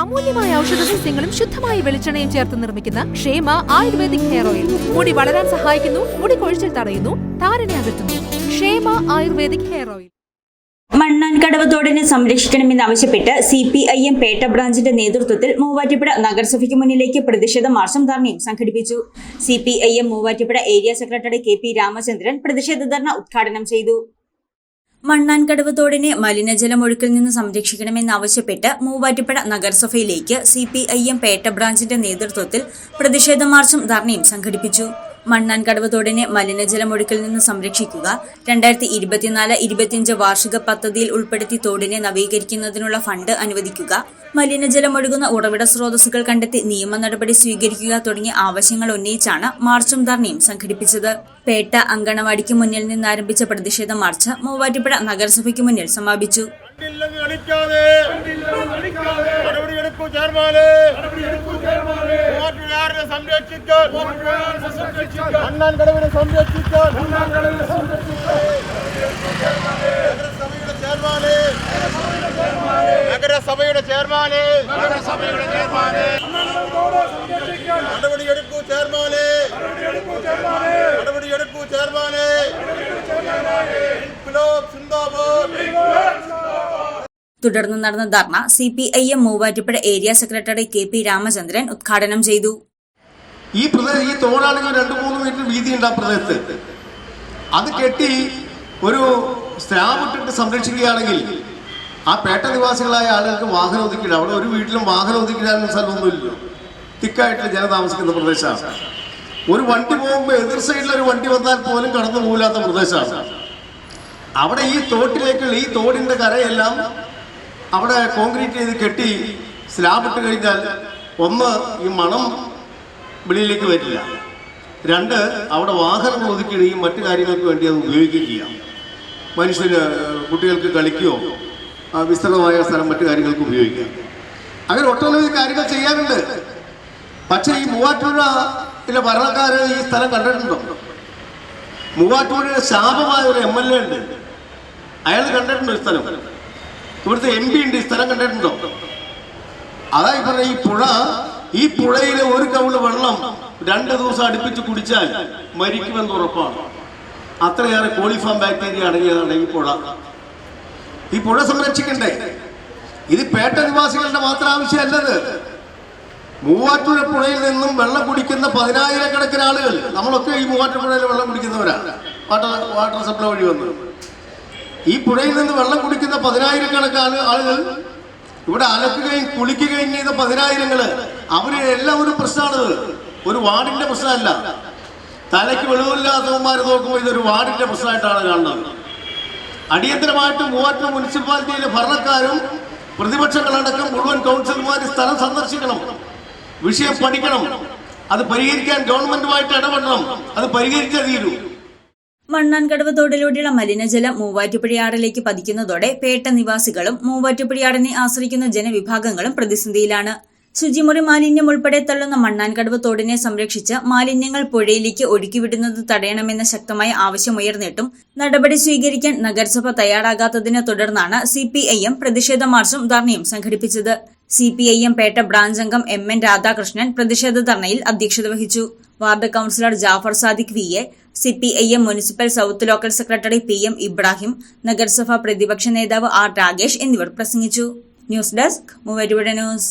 അമൂല്യമായ ഔഷധ സസ്യങ്ങളും ശുദ്ധമായ വെളിച്ചെണ്ണയും ചേർത്ത് നിർമ്മിക്കുന്ന ക്ഷേമ ആയുർവേദിക് ഹെയർ ഓയിൽ. മുടി വളരാൻ സഹായിക്കുന്നു മുടി കൊഴിച്ചിൽ തടയുന്നു താരനെ അകറ്റുന്നു. Kshema ayurvedic hair oil. മണ്ണാൻകടവ് തോടിനെ സംരക്ഷിക്കണമെന്നാവശ്യപ്പെട്ട് C P I M Petta ബ്രാഞ്ചിന്റെ നേതൃത്വത്തിൽ മൂവാറ്റുപുഴ നഗരസഭയ്ക്ക് മുന്നിലേക്ക് പ്രതിഷേധ മാർച്ചും ധർണയും സംഘടിപ്പിച്ചു. C P I M Muvattupuzha area secretary K P Ramachandran പ്രതിഷേധ ധർണ ഉദ്ഘാടനം ചെയ്തു. മണ്ണാൻകടവ് തോടിനെ മലിനജലമൊഴുക്കിൽ നിന്ന് സംരക്ഷിക്കണമെന്നാവശ്യപ്പെട്ട് Muvattupuzha നഗരസഭയിലേക്ക് C P I M Petta ബ്രാഞ്ചിന്റെ നേതൃത്വത്തിൽ പ്രതിഷേധ മാർച്ചും ധർണയും സംഘടിപ്പിച്ചു. മണ്ണാൻകടവ് തോടിനെ മലിനജലമൊഴുക്കിൽ നിന്ന് സംരക്ഷിക്കുക. രണ്ടായിരത്തി ഇരുപത്തിനാല് ഇരുപത്തിയഞ്ച് വാർഷിക പദ്ധതിയിൽ ഉൾപ്പെടുത്തി തോടിനെ നവീകരിക്കുന്നതിനുള്ള ഫണ്ട് അനുവദിക്കുക. മലിനജലം ഒഴുകുന്ന ഉറവിട സ്രോതസ്സുകൾ കണ്ടെത്തി നിയമ നടപടി സ്വീകരിക്കുക തുടങ്ങിയ ആവശ്യങ്ങൾ ഉന്നയിച്ചാണ് മാർച്ചും ധർണയും സംഘടിപ്പിച്ചത്. പേട്ട അങ്കണവാടിക്ക് മുന്നിൽ നിന്ന് ആരംഭിച്ച പ്രതിഷേധ മാർച്ച് മൂവാറ്റുപുഴ നഗരസഭയ്ക്ക് മുന്നിൽ സമാപിച്ചു. മൂവാറ്റുപുഴയാറിനെ സംരക്ഷിക്കാൻ. അണ്ണാൻ കടവിനെ സംരക്ഷിക്കാൻ. നഗരസഭയുടെ ചെയർമാനെ. നഗരസഭയുടെ ചെയർമാനെ. നഗരസഭയുടെ ചെയർമാനെ. നടപടിയെടുക്കൂ ചെയർമാനെ. നടപടിയെടുക്കൂ ചെയർമാനെ തുടർന്ന് നടന്ന ധർണ C P I M Muvattupuzha area secretary K P Ramachandran ഉദ്ഘാടനം ചെയ്തു. ഈ പ്രദേശം ഈ തോടാണെങ്കിൽ രണ്ട് മൂന്ന് മീറ്റർ വീതിയുണ്ട് ആ പ്രദേശത്ത്. അത് കെട്ടി ഒരു സ്ലാബ് ഇട്ടിട്ട് സംരക്ഷിക്കുകയാണെങ്കിൽ ആ പേട്ട നിവാസികളായ ആളുകൾക്ക് വാഹനം ഒതുക്കിയിട. അവിടെ ഒരു വീട്ടിലും വാഹനം ഒതുക്കിടാനും സ്ഥലമൊന്നുമില്ല തിക്കായിട്ട് ജന താമസിക്കുന്ന പ്രദേശമാണ്. ഒരു വണ്ടി പോകുമ്പോൾ എതിർ സൈഡിൽ ഒരു വണ്ടി വന്നാൽ പോലും കടന്നു പോകില്ലാത്ത പ്രദേശമാണ്. അവിടെ ഈ തോട്ടിലേക്കുള്ള ഈ തോടിന്റെ കരയെല്ലാം അവിടെ കോൺക്രീറ്റ് ചെയ്ത് കെട്ടി സ്ലാബ് ഇട്ട് കഴിഞ്ഞാൽ ഒന്ന് ഈ മണം വെളിയിലേക്ക് വരില്ല. രണ്ട് അവിടെ വാഹനം ഒതുക്കിയിടുകയും മറ്റു കാര്യങ്ങൾക്ക് വേണ്ടി അത് ഉപയോഗിക്കുകയും ചെയ്യാം. മനുഷ്യന് കുട്ടികൾക്ക് കളിക്കുകയോ വിസ്തൃതമായ സ്ഥലം മറ്റു കാര്യങ്ങൾക്ക് ഉപയോഗിക്കാം. അങ്ങനെ ഒട്ടനവധി കാര്യങ്ങൾ ചെയ്യാനുണ്ട് പക്ഷേ ഈ മൂവാറ്റുപുഴയിലെ ഭരണക്കാർ ഈ സ്ഥലം കണ്ടിട്ടുണ്ടോ? മൂവാറ്റുപുഴയുടെ ശാപമായ ഒരു എം എൽ എ ഉണ്ട്. അയാൾ കണ്ടിട്ടുണ്ടോ ഈ സ്ഥലം? ഇവിടുത്തെ എം പി ഉണ്ട് ഈ സ്ഥലം കണ്ടിട്ടുണ്ടോ? അതായി പറഞ്ഞ ഈ പുഴ ഈ പുഴയിലെ ഒരു കവിൾ വെള്ളം രണ്ട് ദിവസം അടുപ്പിച്ച് കുടിച്ചാൽ മരിക്കുമെന്ന് ഉറപ്പാണ്. അത്രയേറെ കോളിഫാം ബാക്ടീരിയ അടങ്ങിയതാണ് ഈ പുഴ. ഈ പുഴ സംരക്ഷിക്കണ്ടേ? ഇത് പേട്ട നിവാസികളുടെ മാത്രം ആവശ്യമല്ലത്. മൂവാറ്റുപുഴ പുഴയിൽ നിന്നും വെള്ളം കുടിക്കുന്ന പതിനായിരക്കണക്കിന് ആളുകൾ നമ്മളൊക്കെ ഈ മൂവാറ്റുപുഴയിൽ പുഴയിൽ വെള്ളം കുടിക്കുന്നവരാണ് വാട്ടർ വാട്ടർ സപ്ലൈ വഴി വന്ന്. ഈ പുഴയിൽ നിന്ന് വെള്ളം കുടിക്കുന്ന പതിനായിരക്കണക്കിന് ആൾ ആളുകൾ ഇവിടെ അലക്കുകയും കുളിക്കുകയും ചെയ്ത പതിനായിരങ്ങൾ. എല്ലാം ഒരു പ്രശ്നമാണ്. ഒരു വാർഡിന്റെ പ്രശ്നമല്ല. തലയ്ക്ക് വെളിവില്ലാത്തവന്മാർ നോക്കുമ്പോൾ ഇതൊരു വാർഡിന്റെ പ്രശ്നമായിട്ടാണ് കാണുന്നത്. അടിയന്തരമായിട്ട് മൂവാറ്റ മുനിസിപ്പാലിറ്റിയിലെ ഭരണക്കാരും പ്രതിപക്ഷങ്ങളടക്കം മുഴുവൻ കൗൺസിലർമാർ സ്ഥലം സന്ദർശിക്കണം. വിഷയം പഠിക്കണം. അത് പരിഹരിക്കാൻ ഗവൺമെന്റുമായിട്ട് ഇടപെടണം. അത് പരിഹരിച്ചേ തീരൂ. മണ്ണാൻകടവ് തോടിലൂടെയുള്ള മലിനജലം മൂവാറ്റുപുഴയാറിലേക്ക് പതിക്കുന്നതോടെ പേട്ട നിവാസികളും മൂവാറ്റുപുഴയാറിനെ ആശ്രയിക്കുന്ന ജനവിഭാഗങ്ങളും പ്രതിസന്ധിയിലാണ്. ശുചിമുറി മാലിന്യം ഉൾപ്പെടെ തള്ളുന്ന മണ്ണാൻകടവ് തോടിനെ സംരക്ഷിച്ച് മാലിന്യങ്ങൾ പുഴയിലേക്ക് ഒഴുക്കിവിടുന്നത് തടയണമെന്ന ശക്തമായ ആവശ്യമുയർന്നിട്ടും നടപടി സ്വീകരിക്കാൻ നഗരസഭ തയ്യാറാകാത്തതിനെ തുടർന്നാണ് സി പി ഐ എം പ്രതിഷേധ മാർച്ചും ധർണയും സംഘടിപ്പിച്ചത്. C P I M Petta branch അംഗം എം എൻ രാധാകൃഷ്ണൻ പ്രതിഷേധ ധർണയിൽ അധ്യക്ഷത വഹിച്ചു. Ward councillor Jafar Sadiq V A C P I M municipal south local secretary P M Ibrahim നഗരസഭാ പ്രതിപക്ഷ നേതാവ് ആർ രാഗേഷ് എന്നിവർ പ്രസംഗിച്ചു. ന്യൂസ് ഡെസ്ക് മൂവരുവിടെ ന്യൂസ്.